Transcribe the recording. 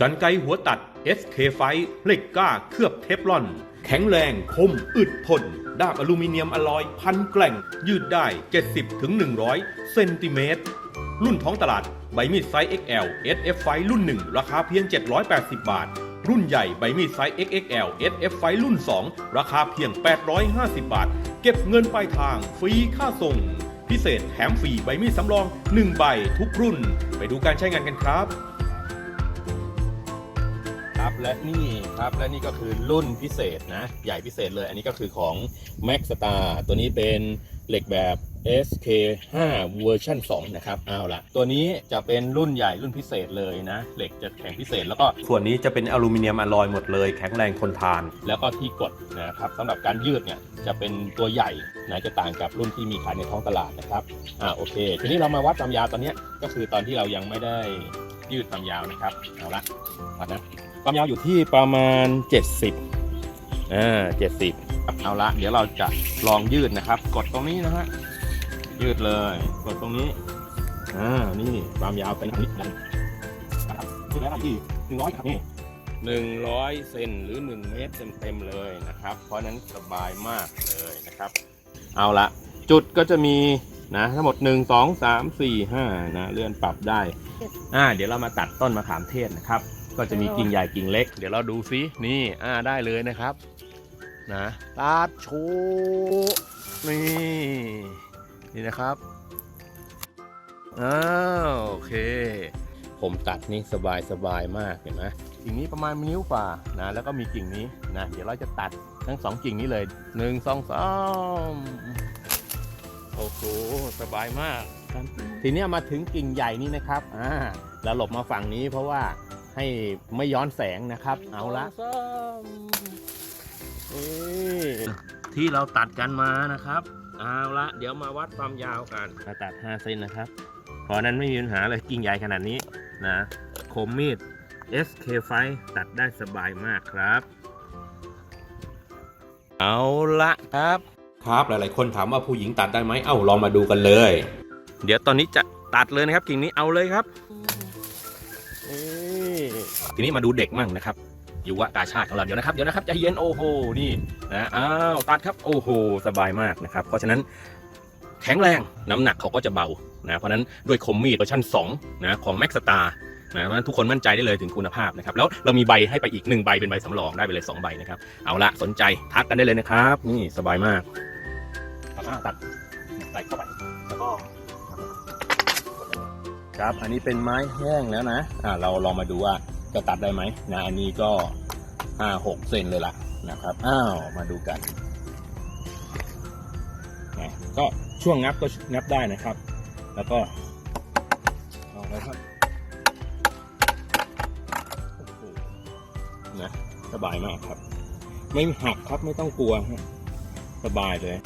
กันไกหัวตัด SK ไฟเหล็กกล้าเคลือบเทฟลอน แข็งแรงคมอึดทนด้ามอลูมิเนียมอลอยพันแกร่ง ยืดได้ 70-100 เซนติเมตร รุ่นท้องตลาด ใบมีดไซส์ XL SF ไฟรุ่น 1 ราคาเพียง 780 บาท รุ่นใหญ่ใบมีดไซส์ XXL SF ไฟรุ่น 2 ราคาเพียง 850 บาท เก็บเงินปลายทางฟรีค่าส่ง พิเศษแถมฟรีใบมีดสำรอง 1 ใบทุกรุ่น ไปดูการใช้งานกันครับ และนี่ครับและนี่ก็คือรุ่นพิเศษนะ ใหญ่พิเศษเลย อันนี้ก็คือของ Max Star ตัวนี้เป็นเหล็กแบบ SK5 เวอร์ชัน2นะครับเอาละตัวนี้จะเป็นรุ่นใหญ่รุ่นพิเศษเลยนะ เหล็กจะแข็งพิเศษ แล้วก็ส่วนนี้จะเป็นอลูมิเนียมอลลอยหมดเลย แข็งแรงทนทาน แล้วก็ที่กดนะครับสำหรับการยืดเนี่ยจะเป็นตัวใหญ่นะจะต่างกับรุ่นที่มีขายในท้องตลาดนะครับอ่าโอเค ทีนี้เรามาวัดความยาวตอนเนี้ยก็คือตอนที่เรายังไม่ได้ยืดความยาวนะครับเอาละวัดนะ ความยาวอยู่ที่ประมาณ 70อ่า70ครับเอาละเดี๋ยวเราจะลองยืดนะครับ กดตรงนี้นะฮะยืดเลย กดตรงนี้อ่านี่ความยาวเป็นนิดนึงนะครับยืดแล้วที่หนึ่งร้อยครับนี่หนึ่งร้อยเซนหรือหนึ่งเมตรเต็มๆเลยนะครับ เพราะฉะนั้นสบายมากเลยนะครับ เอาละจุดก็จะมีนะทั้งหมด1 2 3 4 5นะเลื่อนปรับได้อ่าเดี๋ยวเรามาตัดต้นมะขามเทศนะครับก็จะมีกิ่งใหญ่กิ่งเล็ก เดี๋ยวเราดูซินี่อ่าได้เลยนะครับ นะตัดชว์นี่นี่นะครับอ้าวโอเค ผมตัดนี่สบายสบายมากเห็นไหมกิ่งนี้ประมาณนิ้วฝ่านะ แล้วก็มีกิ่งนี้นะเดี๋ยวเราจะตัดทั้งสองกิ่งนี้เลยหนึ่งสองสามโอ้โหสบายมาก ทีนี้มาถึงกิ่งใหญ่นี้นะครับอ่าเราหลบมาฝั่งนี้เพราะว่า ให้ไม่ย้อนแสงนะครับ เอาละนี่ที่เราตัดกันมานะครับ เอาละเดี๋ยวมาวัดความยาวกันเราตัด5เซนนะครับเพราะฉะนั้นไม่มีปัญหาเลยกิ่งใหญ่ขนาดนี้นะคมมีด SK5 ตัดได้สบายมากครับ เอาละครับ ครับหลายๆ คนถามว่าผู้หญิงตัดได้ไหมเอ้าลองมาดูกันเลย เดี๋ยวตอนนี้จะตัดเลยนะครับกิ่งนี้เอาเลยครับนี่ ทีนี้มาดูเด็กมั่งนะครับยู่วะกาชาติของเราเดี๋ยวนะครับเดี๋ยวนะครับใจเย็นโอ้โหนี่นะอ้าวตัดครับโอ้โหสบายมากนะครับ เพราะฉะนั้นแข็งแรงน้ำหนักเขาก็จะเบานะเพราะฉะนั้นด้วยคมมีดเวอร์ชัน2นะของ Max Star นะเพราะฉะนั้นทุกคนมั่นใจได้เลยถึงคุณภาพนะครับแล้วเรามีใบให้ไปอีกหนึ่งใบเป็นใบสำรองได้ไปเลยสองใบนะครับเอาละสนใจทักกันได้เลยนะครับนี่สบายมากตัดใส่เข้าไปแล้วก็ครับอันนี้เป็นไม้แห้งแล้วนะอ่าเราลองมาดูว่า จะตัดได้ไหมนะอันนี้ก็ห้าหกเซนเลยล่ะนะครับอ้าวมาดูกันนะก็ช่วงงับก็งับได้นะครับ แล้วก็เอาเลยครับโอ้โหนะสบายมากครับ ไม่หักครับไม่ต้องกลัวสบายเลย